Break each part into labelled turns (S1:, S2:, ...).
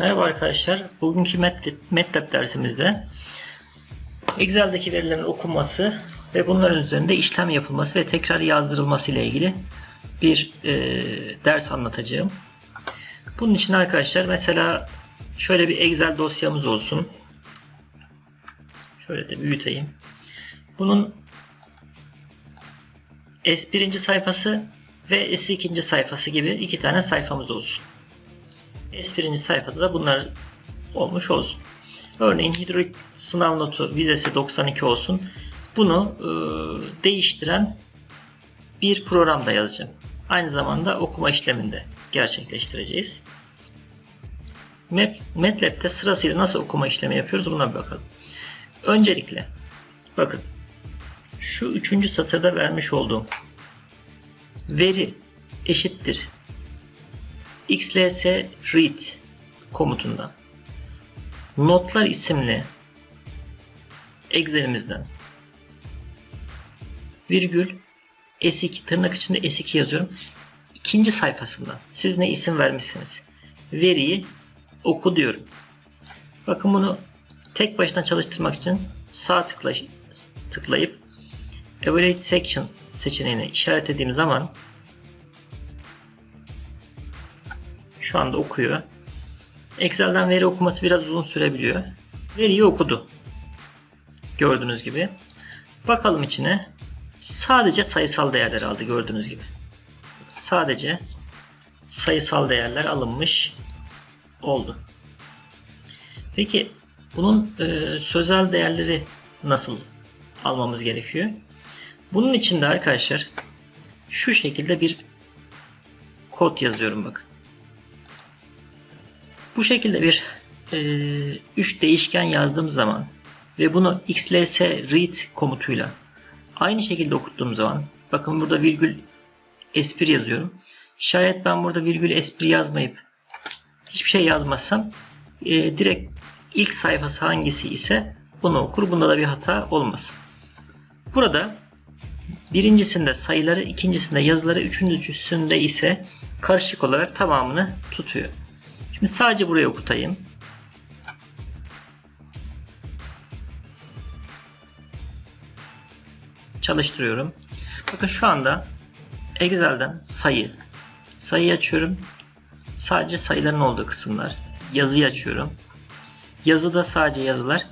S1: Merhaba arkadaşlar. Bugünkü Matlab, dersimizde Excel'deki verilerin okunması ve bunların üzerinde işlem yapılması ve tekrar yazdırılması ile ilgili bir e, ders anlatacağım. Bunun için arkadaşlar mesela şöyle bir Excel dosyamız olsun. Şöyle de büyüteyim. Bunun S1. sayfası ve S2. sayfası gibi iki tane sayfamız olsun. S1. sayfada da bunlar olmuş olsun. Örneğin hidrolik sınav notu vizesi 92 olsun. Bunu e, değiştiren bir programda yazacağım. Aynı zamanda okuma işleminde gerçekleştireceğiz. Map, MATLAB'de sırasıyla nasıl okuma işlemi yapıyoruz buna bir bakalım. Öncelikle bakın şu üçüncü satırda vermiş olduğum veri eşittir xls read komutundan notlar isimli Excel'imizden virgül S2 tırnak içinde S2 yazıyorum. İkinci sayfasından siz ne isim vermişsiniz? Veriyi oku diyorum. Bakın bunu tek başına çalıştırmak için sağ tıkla, tıklayıp Evaluate Section seçeneğini işaretlediğim zaman şu anda okuyor. Excel'den veri okuması biraz uzun sürebiliyor. Veriyi okudu. Gördüğünüz gibi. Bakalım içine. Sadece sayısal değerler aldı gördüğünüz gibi. Sadece sayısal değerler alınmış oldu. Peki bunun e, sözel değerleri nasıl almamız gerekiyor? Bunun için de arkadaşlar şu şekilde bir kod yazıyorum bakın. Bu şekilde bir 3 e, değişken yazdığım zaman ve bunu xls read komutuyla aynı şekilde okuttuğum zaman bakın burada virgül s1 yazıyorum. Şayet ben burada virgül s1 yazmayıp hiçbir şey yazmazsam e, direkt ilk sayfası hangisi ise bunu okur. Bunda da bir hata olmaz. Burada birincisinde sayıları, ikincisinde yazıları, üçüncüsünde ise karışık olarak tamamını tutuyor. Şimdi sadece buraya okutayım. Çalıştırıyorum. Bakın şu anda Excel'den sayı. Sayı açıyorum. Sadece sayıların olduğu kısımlar. Yazıyı açıyorum. Yazıda sadece yazılar.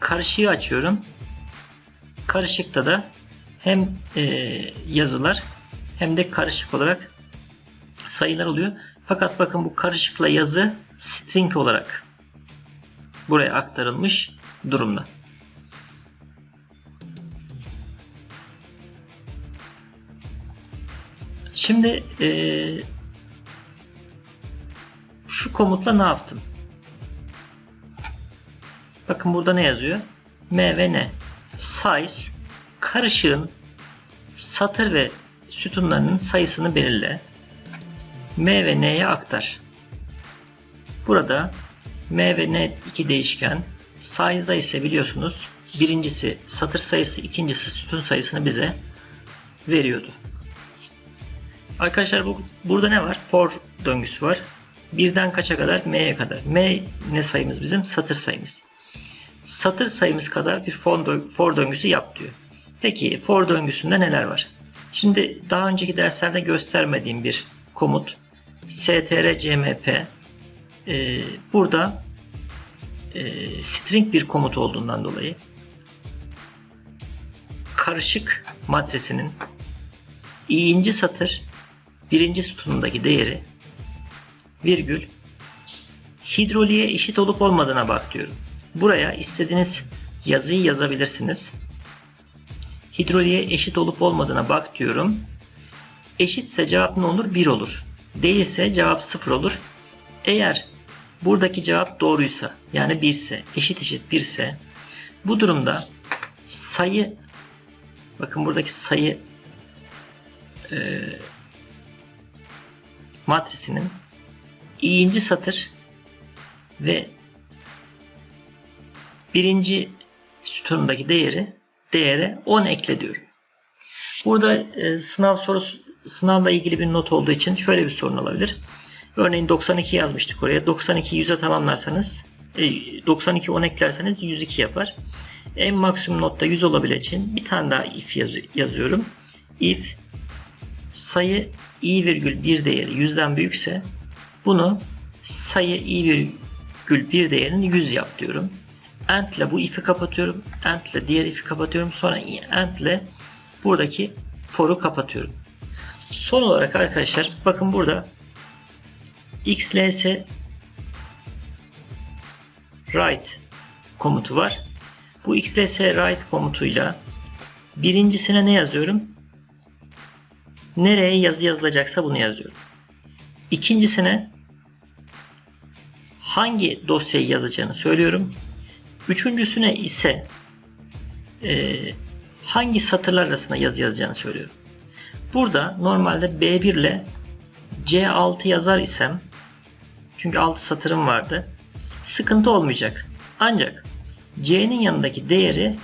S1: Karışığı açıyorum. Karışıkta da hem e, yazılar hem de karışık olarak sayılar oluyor. Fakat bakın bu karışıkla yazı string olarak buraya aktarılmış durumda. Şimdi e, şu komutla ne yaptım? Bakın burada ne yazıyor? M ve N. Size karışığın satır ve sütunlarının sayısını belirle. M ve N'ye aktar. Burada M ve N iki değişken. Size'da ise biliyorsunuz birincisi satır sayısı, ikincisi sütun sayısını bize veriyordu. Arkadaşlar bu, burada ne var? For döngüsü var. Birden kaça kadar? M'ye kadar. M ne sayımız bizim? Satır sayımız. Satır sayımız kadar bir for, for döngüsü yap diyor. Peki for döngüsünde neler var? Şimdi daha önceki derslerde göstermediğim bir komut strcmp e, burada e, string bir komut olduğundan dolayı karışık matrisinin i'inci satır birinci sütunundaki değeri virgül hidroliğe eşit olup olmadığına bak diyorum. Buraya istediğiniz yazıyı yazabilirsiniz. Hidroliğe eşit olup olmadığına bak diyorum. Eşitse cevap ne olur? 1 olur. Değilse cevap 0 olur. Eğer buradaki cevap doğruysa yani 1 ise eşit eşit 1 ise bu durumda sayı bakın buradaki sayı e, matrisinin i'inci satır ve birinci sütunundaki değeri değere 10 ekle diyorum. Burada e, sınav sorusu sınavla ilgili bir not olduğu için şöyle bir sorun olabilir. Örneğin 92 yazmıştık oraya. 92 100'e tamamlarsanız e, 92 10 eklerseniz 102 yapar. En maksimum notta 100 olabileceğin bir tane daha if yaz- yazıyorum. If sayı i virgül bir değeri 100'den büyükse bunu sayı i virgül bir değerini 100 yap diyorum. End ile bu if'i kapatıyorum. End ile diğer if'i kapatıyorum. Sonra end ile buradaki for'u kapatıyorum. Son olarak arkadaşlar bakın burada xls write komutu var. Bu xls write komutuyla birincisine ne yazıyorum? Nereye yazı yazılacaksa bunu yazıyorum. İkincisine hangi dosyayı yazacağını söylüyorum. Üçüncüsüne ise e, hangi satırlar arasında yazı yazacağını söylüyorum. Burada normalde B1 ile C6 yazar isem çünkü 6 satırım vardı. Sıkıntı olmayacak. Ancak C'nin yanındaki değeri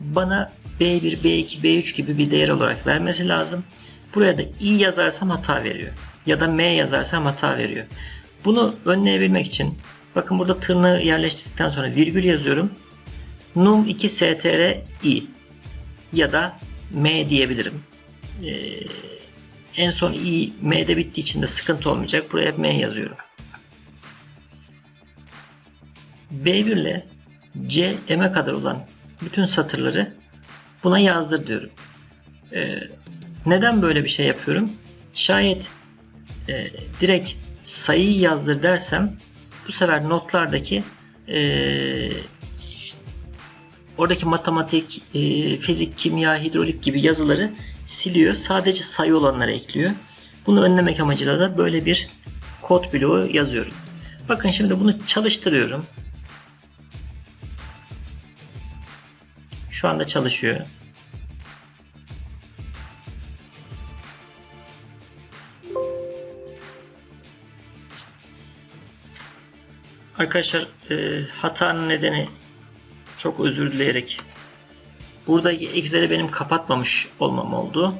S1: bana B1, B2, B3 gibi bir değer olarak vermesi lazım. Buraya da i yazarsam hata veriyor. Ya da m yazarsam hata veriyor. Bunu önleyebilmek için bakın burada tırnağı yerleştirdikten sonra virgül yazıyorum. num2 str i ya da m diyebilirim. Ee, en son i m'de bittiği için de sıkıntı olmayacak. Buraya m yazıyorum. B1 ile C M'e kadar olan bütün satırları buna yazdır diyorum. Ee, neden böyle bir şey yapıyorum? Şayet e, direkt sayıyı yazdır dersem bu sefer notlardaki e, oradaki matematik, e, fizik, kimya, hidrolik gibi yazıları siliyor. Sadece sayı olanları ekliyor. Bunu önlemek amacıyla da böyle bir kod bloğu yazıyorum. Bakın şimdi bunu çalıştırıyorum. Şu anda çalışıyor. Arkadaşlar e, hatanın nedeni çok özür dileyerek buradaki Excel'i benim kapatmamış olmam oldu.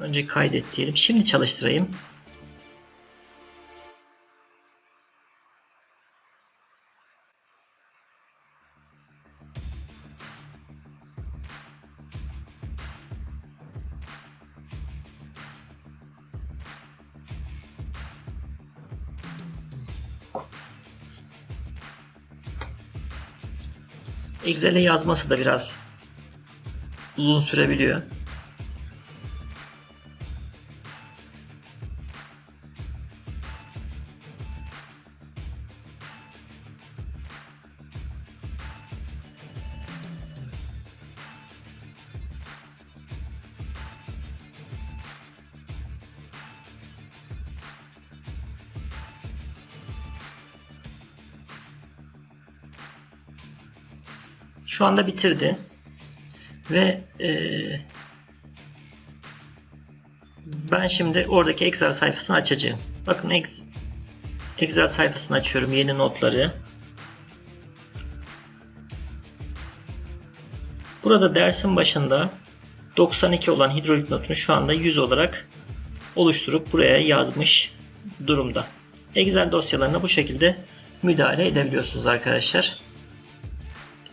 S1: Önce kaydet diyelim. Şimdi çalıştırayım. Excel'e yazması da biraz uzun sürebiliyor. Şu anda bitirdi. Ve e, ben şimdi oradaki Excel sayfasını açacağım. Bakın Excel sayfasını açıyorum. Yeni notları. Burada dersin başında 92 olan hidrolik notunu şu anda 100 olarak oluşturup buraya yazmış durumda. Excel dosyalarına bu şekilde müdahale edebiliyorsunuz arkadaşlar.